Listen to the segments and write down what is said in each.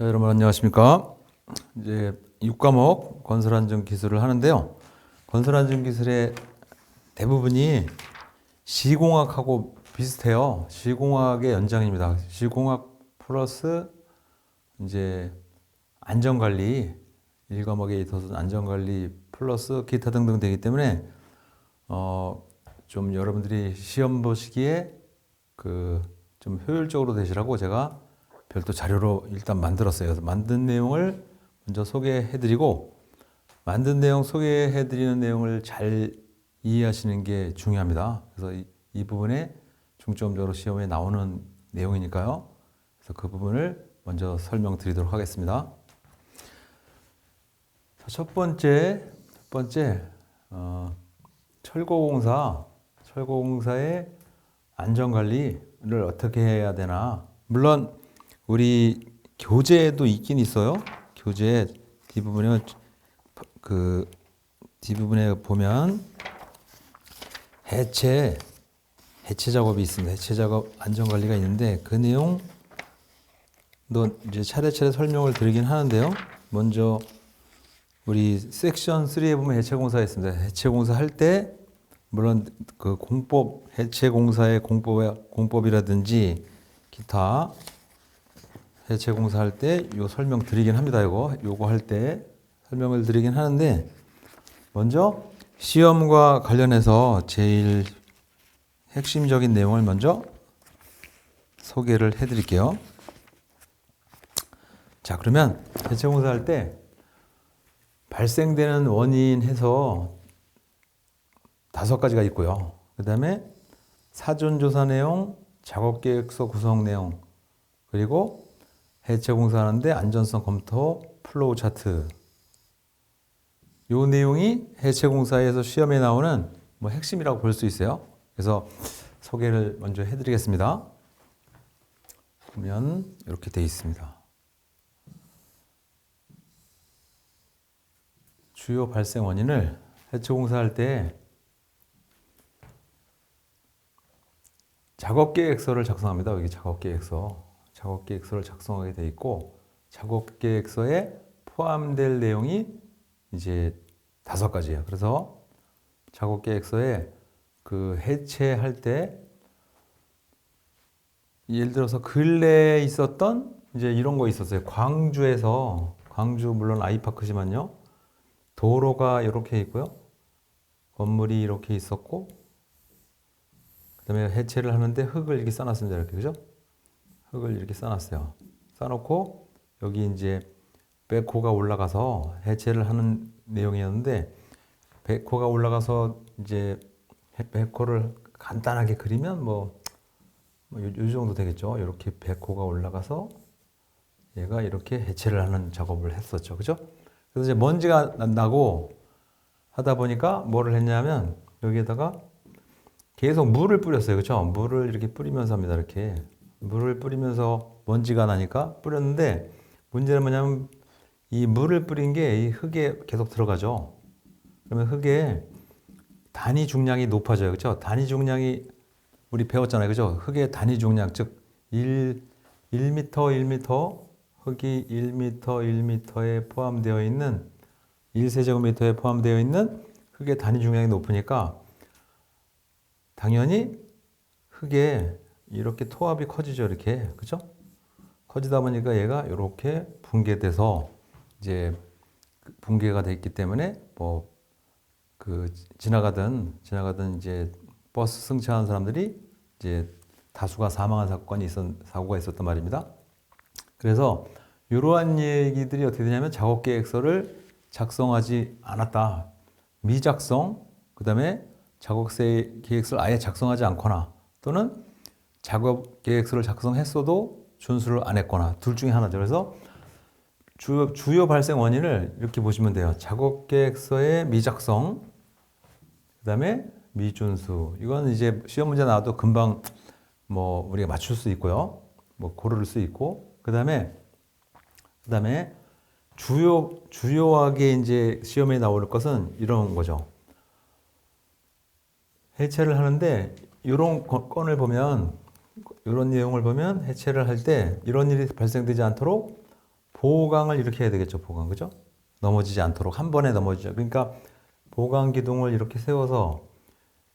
자, 여러분 안녕하십니까? 이제 6과목 건설 안전 기술을 하는데요. 건설 안전 기술의 대부분이 시공학하고 비슷해요. 시공학의 연장입니다. 시공학 플러스 이제 안전관리 1과목에 있어서 안전관리 플러스 기타 등등 되기 때문에 어, 좀 여러분들이 시험 보시기에 그 좀 효율적으로 되시라고 제가 별도 자료로 일단 만들었어요. 만든 내용을 먼저 소개해드리고 만든 내용 소개해드리는 내용을 잘 이해하시는 게 중요합니다. 그래서 이, 이 부분에 중점적으로 시험에 나오는 내용이니까요. 그래서 그 부분을 먼저 설명드리도록 하겠습니다. 자, 첫 번째, 첫 번째 어, 철거공사, 철거공사의 안전관리를 어떻게 해야 되나? 물론 우리 교재에도 있긴 있어요. 교재 뒷부분에 그 뒷부분에 보면 해체 해체 작업이 있습니다. 해체 작업 안전 관리가 있는데 그 내용 도 이제 차례차례 설명을 드리긴 하는데요. 먼저 우리 섹션 3에 보면 해체 공사 있습니다. 해체 공사 할 때 물론 그 공법 해체 공사의 공법 공법이라든지 기타 해체 공사할 때 요 설명 드리긴 합니다. 이거 요거 할 때 설명을 드리긴 하는데 먼저 시험과 관련해서 제일 핵심적인 내용을 먼저 소개를 해 드릴게요. 자, 그러면 해체 공사할 때 발생되는 원인 해서 다섯 가지가 있고요. 그 다음에 사전 조사 내용, 작업 계획서 구성 내용, 그리고 해체 공사하는데 안전성 검토 플로우 차트. 요 내용이 해체 공사에서 시험에 나오는 뭐 핵심이라고 볼 수 있어요. 그래서 소개를 먼저 해드리겠습니다. 보면 이렇게 돼 있습니다. 주요 발생 원인을 해체 공사할 때 작업 계획서를 작성합니다. 여기 작업 계획서. 작업 계획서를 작성하게 돼 있고 작업 계획서에 포함될 내용이 이제 다섯 가지예요. 그래서 작업 계획서에 그 해체할 때 예를 들어서 근래에 있었던 이제 이런 거 있었어요. 광주에서 광주 물론 아이파크지만요. 도로가 이렇게 있고요. 건물이 이렇게 있었고 그다음에 해체를 하는데 흙을 이렇게 써놨습니다. 이렇게 그죠? 흙을 이렇게 써놨어요. 써놓고 여기 이제 백호가 올라가서 해체를 하는 내용이었는데 백호가 올라가서 이제 백호를 간단하게 그리면 뭐, 뭐 정도 되겠죠. 이렇게 백호가 올라가서 얘가 이렇게 해체를 하는 작업을 했었죠. 그죠? 그래서 이제 먼지가 난다고 하다 보니까 뭐를 했냐면 여기에다가 계속 물을 뿌렸어요. 그죠? 물을 이렇게 뿌리면서 합니다. 이렇게. 물을 뿌리면서 먼지가 나니까 뿌렸는데 문제는 뭐냐면 이 물을 뿌린 게 이 흙에 계속 들어가죠. 그러면 흙에 단위 중량이 높아져요. 그죠? 단위 중량이 우리 배웠잖아요. 그죠? 흙의 단위 중량 즉 1, 1m, 1m 흙이 1m, 1m에 포함되어 있는 1세제곱미터에 포함되어 있는 흙의 단위 중량이 높으니까 당연히 흙에 이렇게 토합이 커지죠, 이렇게. 그죠? 커지다 보니까 얘가 이렇게 붕괴돼서 이제 붕괴가 됐기 때문에 뭐 그 지나가던 지나가던 이제 버스 승차한 사람들이 이제 다수가 사망한 사건이 있었 사고가 있었단 말입니다. 그래서 이러한 얘기들이 어떻게 되냐면 작업 계획서를 작성하지 않았다. 미작성, 그 다음에 작업 계획서를 아예 작성하지 않거나 또는 작업 계획서를 작성했어도 준수를 안 했거나 둘 중에 하나죠. 그래서 주요, 주요 발생 원인을 이렇게 보시면 돼요. 작업 계획서의 미작성, 그 다음에 미준수. 이건 이제 시험 문제 나와도 금방 뭐 우리가 맞출 수 있고요. 뭐 고를 수 있고, 그 다음에 그 다음에 주요 주요하게 이제 시험에 나올 것은 이런 거죠. 해체를 하는데 이런 건을 보면 이런 내용을 보면 해체를 할 때 이런 일이 발생되지 않도록 보강을 이렇게 해야 되겠죠. 보강 그죠? 넘어지지 않도록 한 번에 넘어지죠. 그러니까 보강 기둥을 이렇게 세워서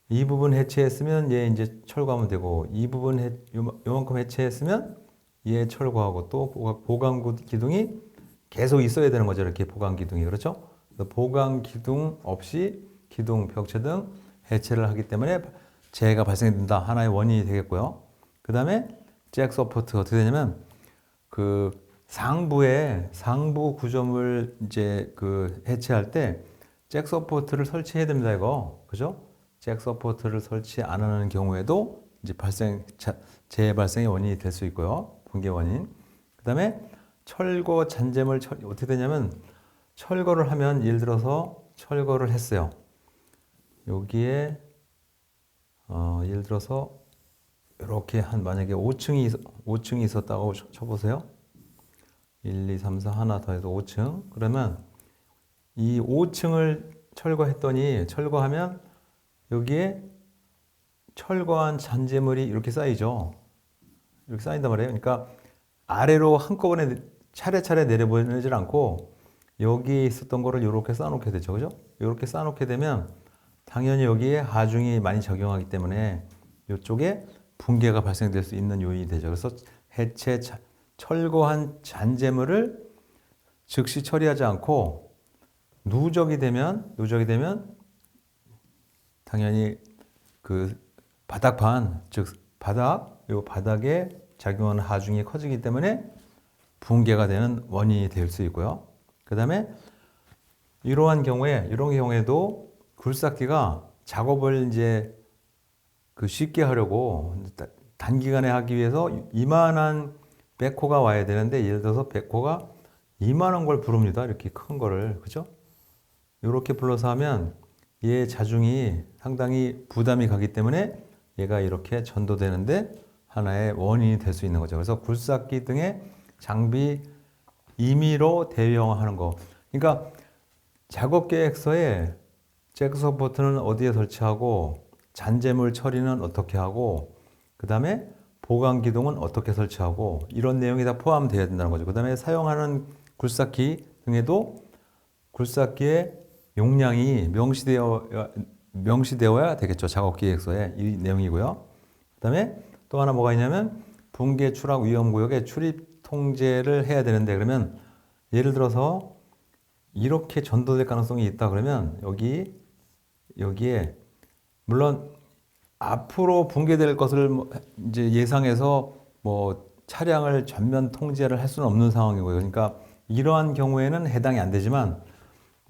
이 부분 해체했으면 얘 이제 철거하면 되고 이 부분 해, 요- 요만큼 해체했으면 얘 철거하고 또 보강- 기둥이 계속 있어야 되는 거죠. 이렇게 보강 기둥이 그렇죠? 보강 기둥 없이 기둥 벽체 등 해체를 하기 때문에 재해가 발생된다 하나의 원인이 되겠고요. 그 다음에 잭 서포트 어떻게 되냐면 그 상부에 상부 구조물 이제 그 해체할 때 잭 서포트를 설치해야 됩니다 이거. 그죠? 잭 서포트를 설치 안 하는 경우에도 이제 발생 자- 재해 발생의 원인이 될 수 있고요. 붕괴 원인. 그 다음에 철거 잔재물 철, 어떻게 되냐면 철거를 하면 예를 들어서 철거를 했어요. 여기에 어, 예를 들어서 이렇게 한 만약에 5층이 5층이 있었다고 쳐- 쳐보세요. 1, 2, 3, 4 하나 더 해서 5층. 그러면 이 5층을 철거했더니 철거하면 여기에 철거한 잔재물이 이렇게 쌓이죠. 이렇게 쌓인단 말이에요. 그러니까 아래로 한꺼번에 차례차례 내려보내질 않고 여기 있었던 거를 이렇게 쌓아놓게 되죠. 그죠? 이렇게 쌓아놓게 되면 당연히 여기에 하중이 많이 적용하기 때문에 이쪽에 붕괴가 발생될 수 있는 요인이 되죠. 그래서 해체 자- 철거한 잔재물을 즉시 처리하지 않고 누적이 되면 누적이 되면 당연히 그 바닥판 즉 바닥 요 바닥에 작용하는 하중이 커지기 때문에 붕괴가 되는 원인이 될 수 있고요. 그다음에 이러한 경우에 이런 경우에도 굴삭기가 작업을 이제 그 쉽게 하려고 다- 단기간에 하기 위해서 이만한 백호가 와야 되는데 예를 들어서 백호가 이만한 걸 부릅니다. 이렇게 큰 거를 그죠? 이렇게 불러서 하면 얘 자중이 상당히 부담이 가기 때문에 얘가 이렇게 전도되는데 하나의 원인이 될 수 있는 거죠. 그래서 굴삭기 등의 장비 임의로 대용하는 거. 그러니까 작업 계획서에 잭서포트는 어디에 설치하고 잔재물 처리는 어떻게 하고 그 다음에 보강 기둥은 어떻게 설치하고 이런 내용이 다 포함되어야 된다는 거죠. 그 다음에 사용하는 굴삭기 등에도 굴삭기의 용량이 명시되어 명시되어야 되겠죠. 작업 계획서에 이 내용이고요. 그 다음에 또 하나 뭐가 있냐면 붕괴 추락 위험 구역에 출입 통제를 해야 되는데 그러면 예를 들어서 이렇게 전도될 가능성이 있다 그러면 여기 여기에 물론 앞으로 붕괴될 것을 뭐 이제 예상해서 뭐 차량을 전면 통제를 할 수는 없는 상황이고요. 그러니까 이러한 경우에는 해당이 안 되지만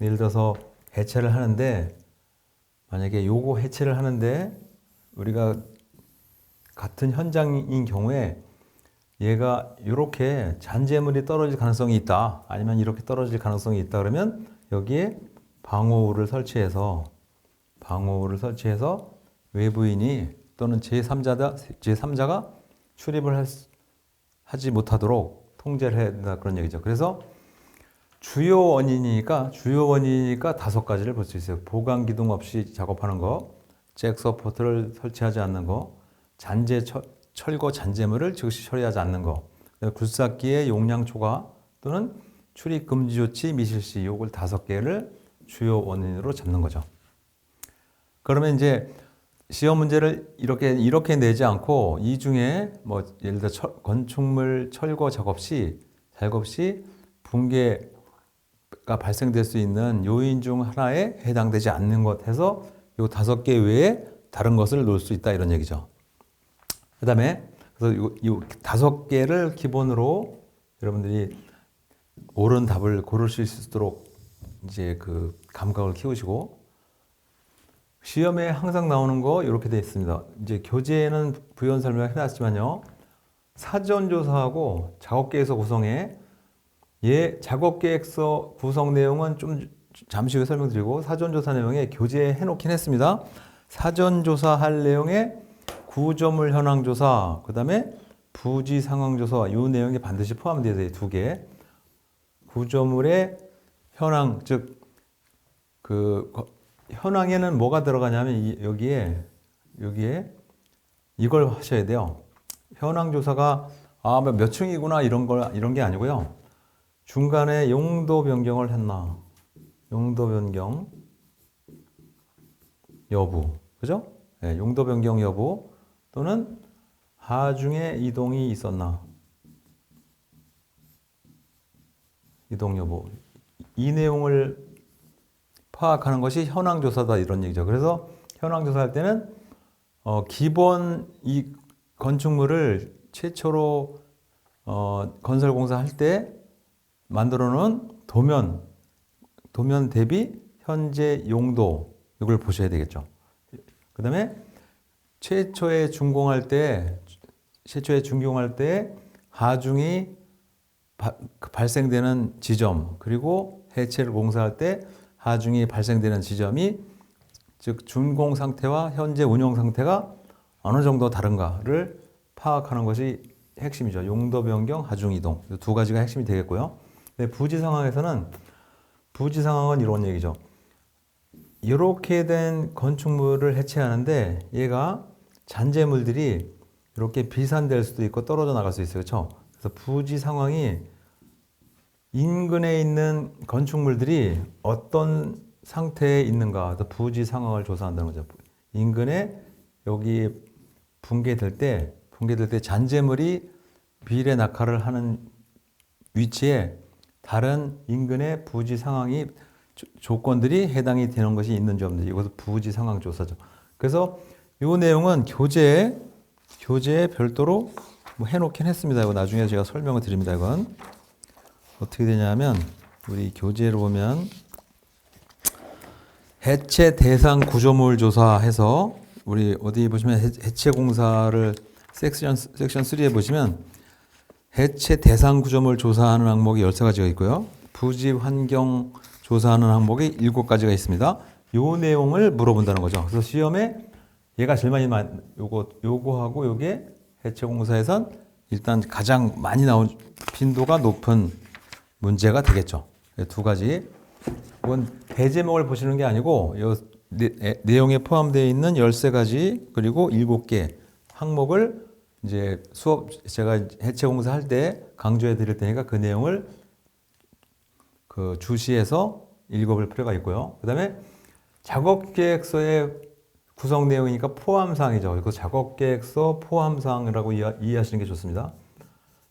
예를 들어서 해체를 하는데 만약에 요거 해체를 하는데 우리가 같은 현장인 경우에 얘가 이렇게 잔재물이 떨어질 가능성이 있다. 아니면 이렇게 떨어질 가능성이 있다. 그러면 여기에 방호를 설치해서 방호를 설치해서 외부인이 또는 제3자다 제3자가 출입을 할 수- 하지 못하도록 통제를 해야 된다 그런 얘기죠. 그래서 주요 원인이니까 주요 원인이니까 다섯 가지를 볼 수 있어요. 보강 기둥 없이 작업하는 거, 잭 서포트를 설치하지 않는 거, 잔재 철, 철거 잔재물을 즉시 처리하지 않는 거, 굴삭기의 용량 초과 또는 출입 금지 조치 미실시 요걸 다섯 개를 주요 원인으로 잡는 거죠. 그러면 이제 시험 문제를 이렇게 이렇게 내지 않고 이 중에 뭐 예를 들어 철, 건축물 철거 작업 시 작업 시 붕괴가 발생될 수 있는 요인 중 하나에 해당되지 않는 것 해서 요 다섯 개 외에 다른 것을 놓을 수 있다 이런 얘기죠. 그다음에 그래서 요, 요 다섯 개를 기본으로 여러분들이 옳은 답을 고를 수 있도록 이제 그 감각을 키우시고 시험에 항상 나오는 거 이렇게 돼 있습니다. 이제 교재에는 부연 설명을 해놨지만요. 사전 조사하고 작업 계획서 구성에 예 작업 계획서 구성 내용은 좀 잠시 후에 설명드리고 사전 조사 내용에 교재에 해놓긴 했습니다. 사전 조사할 내용에 구조물 현황 조사, 그다음에 부지 상황 조사 이 내용이 반드시 포함되어야 돼요. 두 개. 구조물의 현황 즉 그 현황에는 뭐가 들어가냐면 이- 여기에 여기에 이걸 하셔야 돼요. 현황 조사가 아 몇 층이구나 이런 걸 이런 게 아니고요. 중간에 용도 변경을 했나? 용도 변경 여부. 그죠? 예, 용도 변경 여부 또는 하중에 이동이 있었나? 이동 여부. 이 내용을 파악하는 것이 현황 조사다 이런 얘기죠. 그래서 현황 조사할 때는 어, 기본 이 건축물을 최초로 어, 건설 공사 할 때 만들어 놓은 도면 도면 대비 현재 용도 이걸 보셔야 되겠죠. 그 다음에 최초에 준공할 때 최초에 준공할 때 하중이 바- 그 발생되는 지점 그리고 해체를 공사할 때 하중이 발생되는 지점이 즉 준공 상태와 현재 운영 상태가 어느 정도 다른가를 파악하는 것이 핵심이죠. 용도 변경, 하중 이동 이두 가지가 핵심이 되겠고요. 네, 부지 상황에서는 부지 상황은 이런 얘기죠. 이렇게 된 건축물을 해체하는데 얘가 잔재물들이 이렇게 비산될 수도 있고 떨어져 나갈 수 있어요. 그렇죠? 그래서 부지 상황이 인근에 있는 건축물들이 어떤 상태에 있는가, 부지 상황을 조사한다는 거죠. 인근에 여기 붕괴될 때, 붕괴될 때 잔재물이 비례 낙하를 하는 위치에 다른 인근의 부지 상황이 조- 조건들이 해당이 되는 것이 있는지 없는지 이것은 부지 상황 조사죠. 그래서 이 내용은 교재에 교재에 별도로 뭐 해놓긴 했습니다. 이거 나중에 제가 설명을 드립니다. 이건 어떻게 되냐면 우리 교재를 보면 해체 대상 구조물 조사해서 우리 어디 보시면 해- 해체 공사를 섹션 섹션 3에 보시면 해체 대상 구조물 조사하는 항목이 13가지가 있고요. 부지 환경 조사하는 항목이 7가지가 있습니다. 요 내용을 물어본다는 거죠. 그래서 시험에 얘가 제일 많이 만- 요거 요거하고 요게 해체 공사에선 일단 가장 많이 나온 빈도가 높은 문제가 되겠죠. 이두 가지. 이건 대제목을 보시는 게 아니고 에- 내용에 포함되어 있는 13가지 그리고 7개 항목을 이제 수업 제가 해체 공사 할 때 강조해 드릴 테니까 그 내용을 그 주시해서 읽어볼 필요가 있고요. 그다음에 작업 계획서의 구성 내용이니까 포함 사항이죠. 그 작업 계획서 포함 사항이라고 이해, 이해하시는 게 좋습니다.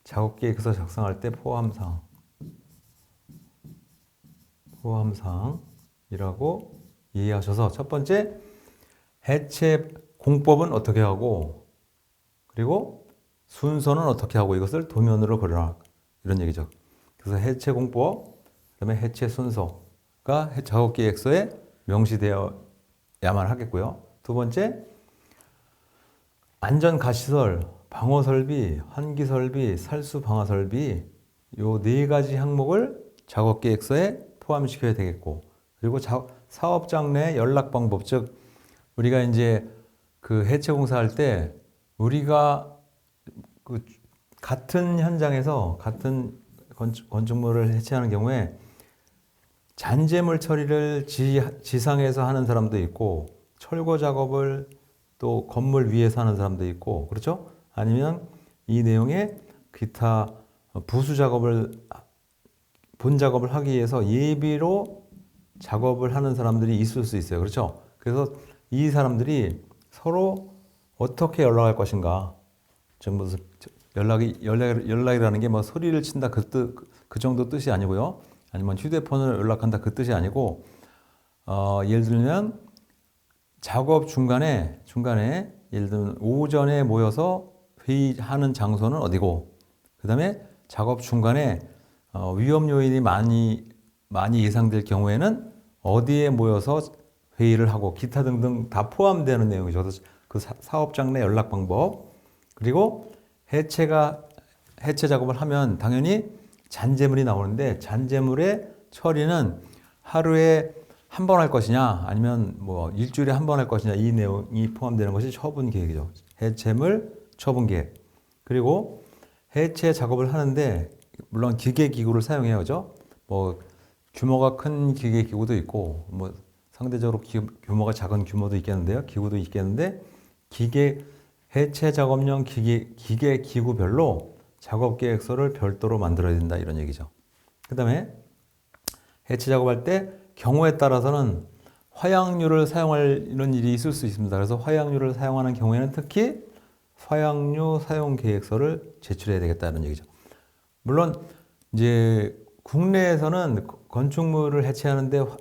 작업 계획서 작성할 때 포함 사항. 포함 사항이라고 이해하셔서 첫 번째 해체 공법은 어떻게 하고 그리고 순서는 어떻게 하고 이것을 도면으로 그려라 이런 얘기죠. 그래서 해체 공법 그다음에 해체 순서가 해- 작업 계획서에 명시되어야만 하겠고요. 두 번째 안전 가시설, 방어 설비, 환기 설비, 살수 방화 설비 요 네 가지 항목을 작업 계획서에 포함시켜야 되겠고 그리고 자- 사업장 내 연락 방법 즉 우리가 이제 그 해체 공사할 때 우리가 그 같은 현장에서 같은 건축, 건축 물을 해체하는 경우에 잔재물 처리를 지, 지상에서 하는 사람도 있고 철거 작업을 또 건물 위에서 하는 사람도 있고 그렇죠? 아니면 이 내용에 기타 부수 작업을 본 작업을 하기 위해서 예비로 작업을 하는 사람들이 있을 수 있어요. 그렇죠? 그래서 이 사람들이 서로 어떻게 연락할 것인가. 무슨 연락이 연락 연락이라는 게 뭐 소리를 친다 그뜻그 정도 뜻이 아니고요. 아니면 휴대폰을 연락한다 그 뜻이 아니고 어, 예를 들면 작업 중간에 중간에 예를 들면 오전에 모여서 회의하는 장소는 어디고 그다음에 작업 중간에 어, 위험 요인이 많이 많이 예상될 경우에는 어디에 모여서 회의를 하고 기타 등등 다 포함되는 내용이죠. 그 사- 사업장 내 연락 방법 그리고 해체가 해체 작업을 하면 당연히 잔재물이 나오는데 잔재물의 처리는 하루에 한 번 할 것이냐 아니면 뭐 일주일에 한 번 할 것이냐 이 내용이 포함되는 것이 처분 계획이죠. 해체물 처분 계획. 그리고 해체 작업을 하는데 물론 기계 기구를 사용해야 하죠. 뭐 규모가 큰 기계 기구도 있고 뭐 상대적으로 기- 규모가 작은 규모도 있겠는데요. 기구도 있겠는데 기계 해체 작업용 기계 기계 기구별로 작업 계획서를 별도로 만들어야 된다 이런 얘기죠. 그다음에 해체 작업할 때 경우에 따라서는 화약류를 사용하는 일이 있을 수 있습니다. 그래서 화약류를 사용하는 경우에는 특히 화약류 사용 계획서를 제출해야 되겠다는 얘기죠. 물론 이제 국내에서는 건축물을 해체하는데 화-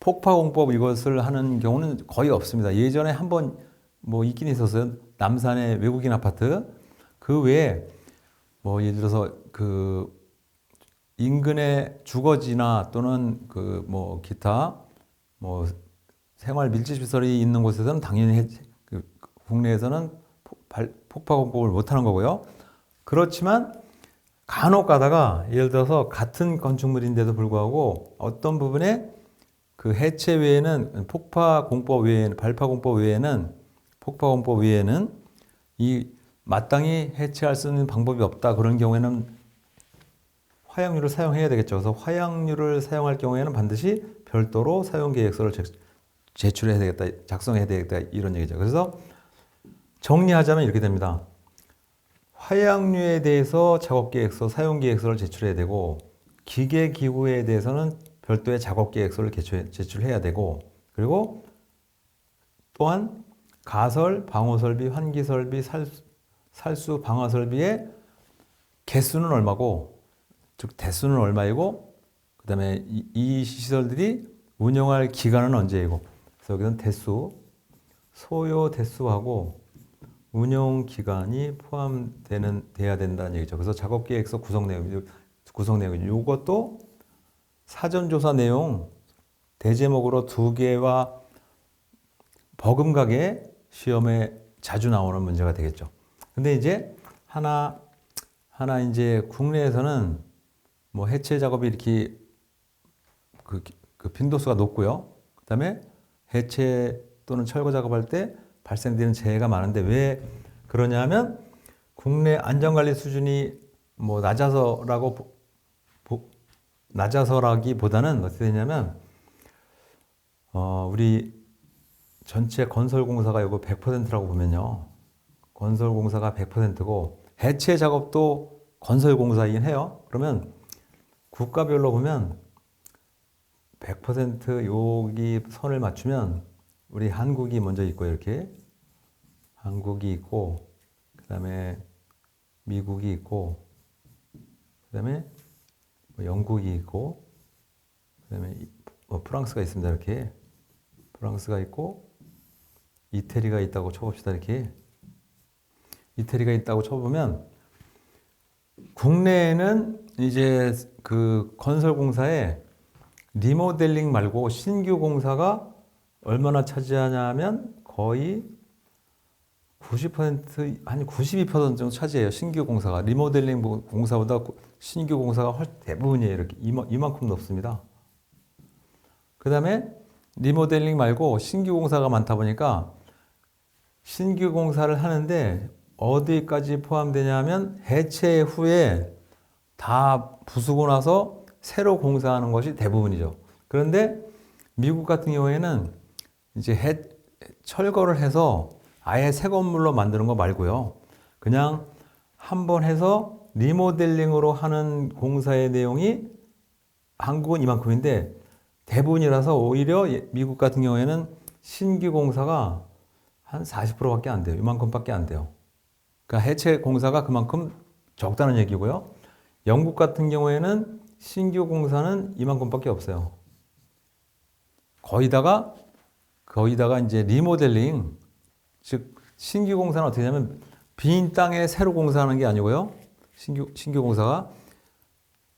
폭파공법 이것을 하는 경우는 거의 없습니다. 예전에 한 번 뭐 있긴 있었어요. 남산의 외국인 아파트 그 외에 뭐 예를 들어서 그 인근의 주거지나 또는 그 뭐 기타 뭐 생활 밀집 시설이 있는 곳에서는 당연히 해체, 그 국내에서는 폭- 발- 폭파 공법을 못 하는 거고요. 그렇지만 간혹 가다가 예를 들어서 같은 건축물인데도 불구하고 어떤 부분에 그 해체 외에는 폭파 공법 외에는 발파 공법 외에는 폭파 공법 외에는 이 마땅히 해체할 수 있는 방법이 없다 그런 경우에는 화약류를 사용해야 되겠죠. 그래서 화약류를 사용할 경우에는 반드시 별도로 사용 계획서를 제- 제출해야 되겠다, 작성해야 되겠다 이런 얘기죠. 그래서 정리하자면 이렇게 됩니다. 화약류에 대해서 작업 계획서, 사용 계획서를 제출해야 되고 기계 기구에 대해서는 별도의 작업 계획서를 개최- 제출해야 되고 그리고 또한 가설, 방호 설비, 환기 설비, 살, 살수 방화 설비의 개수는 얼마고 즉 대수는 얼마이고 그 다음에 이, 이 시설들이 운영할 기간은 언제이고 그래서 여기는 대수 소요 대수하고 운영 기간이 포함되는 돼야 된다는 얘기죠. 그래서 작업 계획서 구성 내용 구성 내용 이것도 사전 조사 내용 대제목으로 두 개와 버금가게 시험에 자주 나오는 문제가 되겠죠. 근데 이제 하나 하나 이제 국내에서는 뭐 해체 작업이 이렇게 그, 그 빈도수가 높고요. 그다음에 해체 또는 철거 작업할 때 발생되는 재해가 많은데 왜 그러냐면 국내 안전관리 수준이 뭐 낮아서라고 보- 보- 낮아서라기보다는 어떻게 되냐면 어 우리 전체 건설공사가 이거 100%라고 보면요. 건설공사가 100%고 해체 작업도 건설공사이긴 해요. 그러면 국가별로 보면 100% 여기 선을 맞추면 우리 한국이 먼저 있고 이렇게 한국이 있고 그 다음에 미국이 있고 그 다음에 뭐 영국이 있고 그 다음에 이- 뭐 프랑스가 있습니다 이렇게. 프랑스가 있고 이태리가 있다고 쳐봅시다 이렇게. 이태리가 있다고 쳐보면 국내에는 이제 그 건설공사에 리모델링 말고 신규 공사가 얼마나 차지하냐면 거의 90% 아니 92% 정도 차지해요 신규 공사가 리모델링 공사보다 신규 공사가 훨 대부분이에요 이렇게 이만, 이만큼 높습니다. 그 다음에 리모델링 말고 신규 공사가 많다 보니까 신규 공사를 하는데 어디까지 포함되냐면 해체 후에 다 부수고 나서 새로 공사하는 것이 대부분이죠. 그런데 미국 같은 경우에는 이제 해, 철거를 해서 아예 새 건물로 만드는 거 말고요. 그냥 한 번 해서 리모델링으로 하는 공사의 내용이 한국은 이만큼인데 대부분이라서 오히려 예- 미국 같은 경우에는 신규 공사가 한 40%밖에 안 돼요. 이만큼밖에 안 돼요. 그러니까 해체 공사가 그만큼 적다는 얘기고요. 영국 같은 경우에는 신규 공사는 이만큼밖에 없어요. 거기다가 거기다가 이제 리모델링 즉 신규 공사는 어떻게 하냐면 빈 땅에 새로 공사하는 게 아니고요. 신규 신규 공사가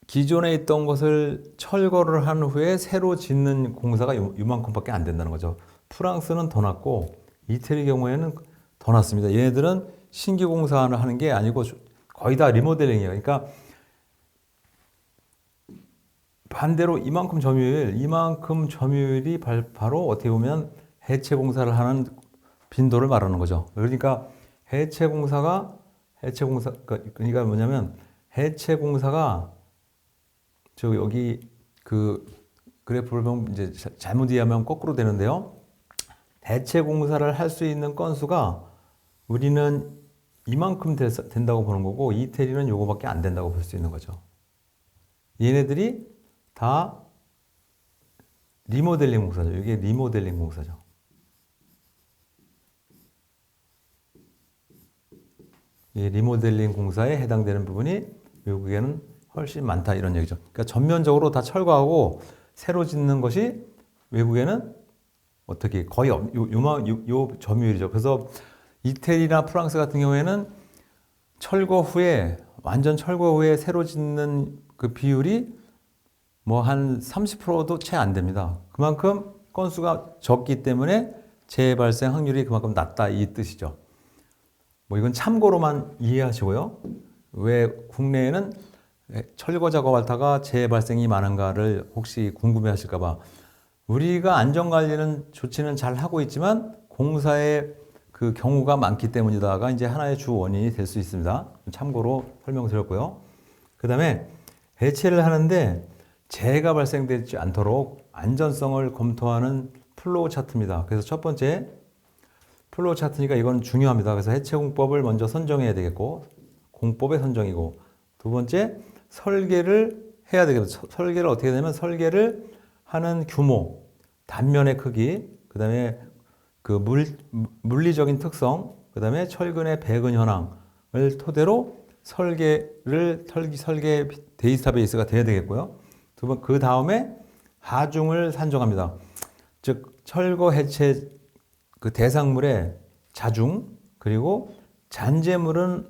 기존에 있던 것을 철거를 한 후에 새로 짓는 공사가 요- 요만큼밖에 안 된다는 거죠. 프랑스는 더 낮고 이태리 경우에는 더 낮습니다. 얘네들은 신규 공사를 하는 게 아니고 거의 다 리모델링이에요. 그러니까 반대로 이만큼 점유율, 이만큼 점유율이 발- 바로 어떻게 보면 해체 공사를 하는 빈도를 말하는 거죠. 그러니까 해체 공사가 해체 공사 그러니까 뭐냐면 해체 공사가 저 여기 그 그래프를 보면 이제 자- 잘못 이해하면 거꾸로 되는데요. 대체 공사를 할 수 있는 건수가 우리는 이만큼 됐- 된다고 보는 거고 이태리는 요거밖에 안 된다고 볼 수 있는 거죠. 얘네들이 다 리모델링 공사죠. 이게 리모델링 공사죠. 이 리모델링 공사에 해당되는 부분이 외국에는 훨씬 많다 이런 얘기죠. 그러니까 전면적으로 다 철거하고 새로 짓는 것이 외국에는 어떻게 거의 없, 요, 요마, 요, 요 점유율이죠. 그래서 이태리나 프랑스 같은 경우에는 철거 후에 완전 철거 후에 새로 짓는 그 비율이 뭐 한 30%도 채 안 됩니다. 그만큼 건수가 적기 때문에 재발생 확률이 그만큼 낮다 이 뜻이죠. 뭐 이건 참고로만 이해하시고요. 왜 국내에는 철거 작업하다가 재발생이 많은가를 혹시 궁금해 하실까봐 우리가 안전 관리는 조치는 잘 하고 있지만 공사의 그 경우가 많기 때문이다가 이제 하나의 주 원인이 될 수 있습니다. 참고로 설명드렸고요. 그 다음에 해체를 하는데 재해가 발생되지 않도록 안전성을 검토하는 플로우 차트입니다. 그래서 첫 번째 플로우 차트니까 이건 중요합니다. 그래서 해체 공법을 먼저 선정해야 되겠고 공법의 선정이고 두 번째 설계를 해야 되겠죠. 서- 설계를 어떻게 되냐면 설계를 하는 규모, 단면의 크기, 그다음에 그 물, 물리적인 특성, 그다음에 철근의 배근 현황을 토대로 설계를 설계, 설계 데이터베이스가 돼야 되겠고요. 두 번 그 다음에 하중을 산정합니다. 즉 철거 해체 그 대상물의 자중 그리고 잔재물은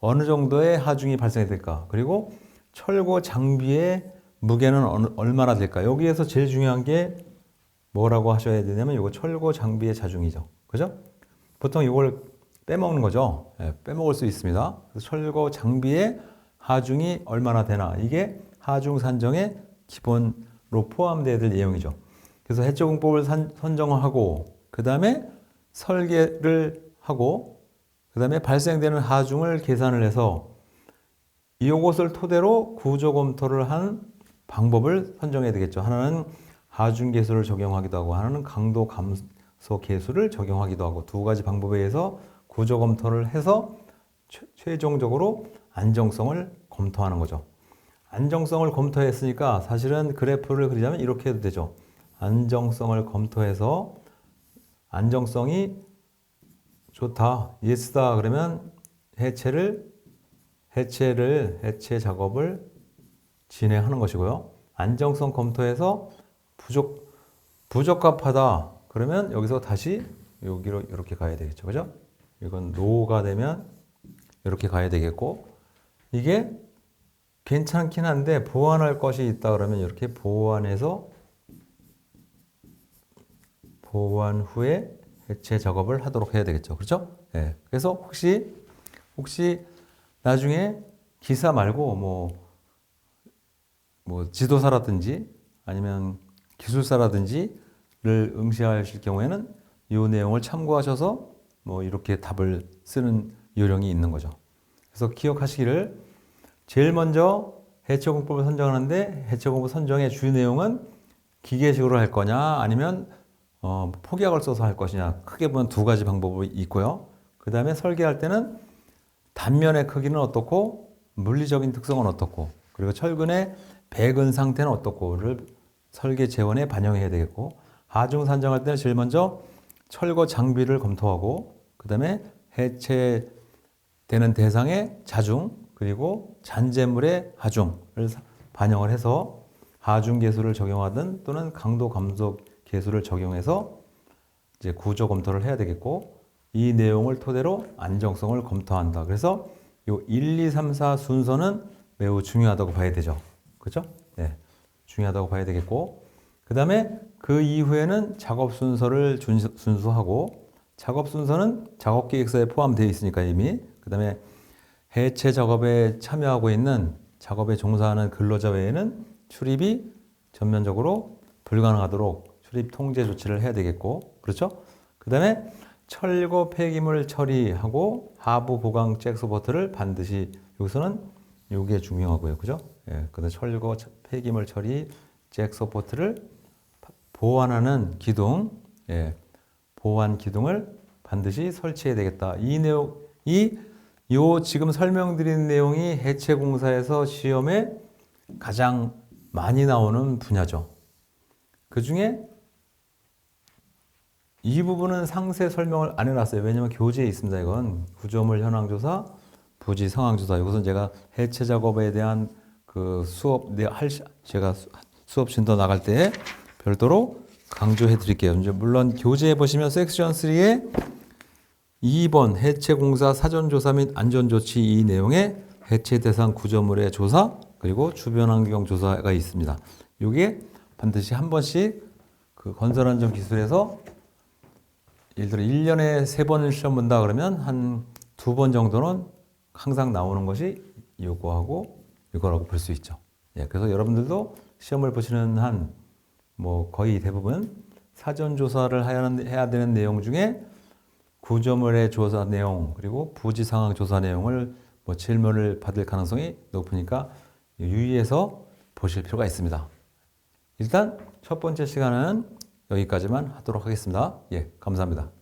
어느 정도의 하중이 발생이 될까? 그리고 철거 장비의 무게는 어느, 얼마나 될까? 여기에서 제일 중요한 게 뭐라고 하셔야 되냐면 이거 철거 장비의 자중이죠. 그죠? 보통 이걸 빼먹는 거죠. 예, 빼먹을 수 있습니다. 철거 장비의 하중이 얼마나 되나? 이게 하중 산정의 기본으로 포함되어야 될 내용이죠. 그래서 해체공법을 산- 선정하고 그 다음에 설계를 하고 그 다음에 발생되는 하중을 계산을 해서 이것을 토대로 구조 검토를 한 방법을 선정해야 되겠죠. 하나는 하중 계수를 적용하기도 하고 하나는 강도 감소 계수를 적용하기도 하고 두 가지 방법에 의해서 구조 검토를 해서 최- 최종적으로 안정성을 검토하는 거죠. 안정성을 검토했으니까 사실은 그래프를 그리자면 이렇게 해도 되죠. 안정성을 검토해서 안정성이 좋다, 예스다 그러면 해체를 해체를 해체 작업을 진행하는 것이고요. 안정성 검토해서 부족 부적합하다 그러면 여기서 다시 여기로 이렇게 가야 되겠죠, 그죠? 이건 노가 되면 이렇게 가야 되겠고 이게 괜찮긴 한데 보완할 것이 있다 그러면 이렇게 보완해서 보완 후에 해체 작업을 하도록 해야 되겠죠. 그렇죠? 예. 그래서 혹시 혹시 나중에 기사 말고 뭐, 뭐 지도사라든지 아니면 기술사라든지를 응시하실 경우에는 이 내용을 참고하셔서 뭐 이렇게 답을 쓰는 요령이 있는 거죠. 그래서 기억하시기를 제일 먼저 해체 공법을 선정하는데 해체 공법 선정의 주요 내용은 기계식으로 할 거냐 아니면 어, 폭약을 써서 할 것이냐 크게 보면 두 가지 방법이 있고요. 그 다음에 설계할 때는 단면의 크기는 어떻고 물리적인 특성은 어떻고 그리고 철근의 배근 상태는 어떻고를 설계 재원에 반영해야 되겠고 하중 산정할 때는 제일 먼저 철거 장비를 검토하고 그 다음에 해체되는 대상의 자중 그리고 잔재물의 하중을 반영을 해서 하중 계수를 적용하든 또는 강도 감소 계수를 적용해서 이제 구조 검토를 해야 되겠고 이 내용을 토대로 안정성을 검토한다. 그래서 요 1, 2, 3, 4 순서는 매우 중요하다고 봐야 되죠. 그렇죠? 네. 중요하다고 봐야 되겠고 그다음에 그 이후에는 작업 순서를 준수- 순수하고 작업 순서는 작업 계획서에 포함되어 있으니까 이미 그다음에 해체 작업에 참여하고 있는 작업에 종사하는 근로자 외에는 출입이 전면적으로 불가능하도록 출입 통제 조치를 해야 되겠고 그렇죠? 그 다음에 철거 폐기물 처리하고 하부 보강 잭 서포트를 반드시 여기서는 이게 중요하고요. 그죠? 예. 그다음 철거 폐기물 처리 잭 서포트를 보완하는 기둥 예. 보완 기둥을 반드시 설치해야 되겠다. 이 내용 이 요 지금 설명드린 내용이 해체 공사에서 시험에 가장 많이 나오는 분야죠. 그 중에 이 부분은 상세 설명을 안 해놨어요. 왜냐면 교재에 있습니다. 이건 구조물 현황 조사, 부지 상황 조사. 이것은 제가 해체 작업에 대한 그 수업 내할 제가 수- 수업 쉰더 나갈 때 별도로 강조해 드릴게요. 이제 물론 교재에 보시면 섹션 3에 2번 해체 공사 사전 조사 및 안전 조치 이 내용에 해체 대상 구조물의 조사 그리고 주변 환경 조사가 있습니다. 이게 반드시 한 번씩 그 건설 안전 기술에서 예를 들어 1년에 세번 시험 본다 그러면 한 두 번 정도는 항상 나오는 것이 요거하고 이거라고 볼 수 있죠. 예, 그래서 여러분들도 시험을 보시는 한 뭐 거의 대부분 사전 조사를 해야 되는 내용 중에 구조물의 조사 내용 그리고 부지 상황 조사 내용을 뭐 질문을 받을 가능성이 높으니까 유의해서 보실 필요가 있습니다. 일단 첫 번째 시간은 여기까지만 하도록 하겠습니다. 예, 감사합니다.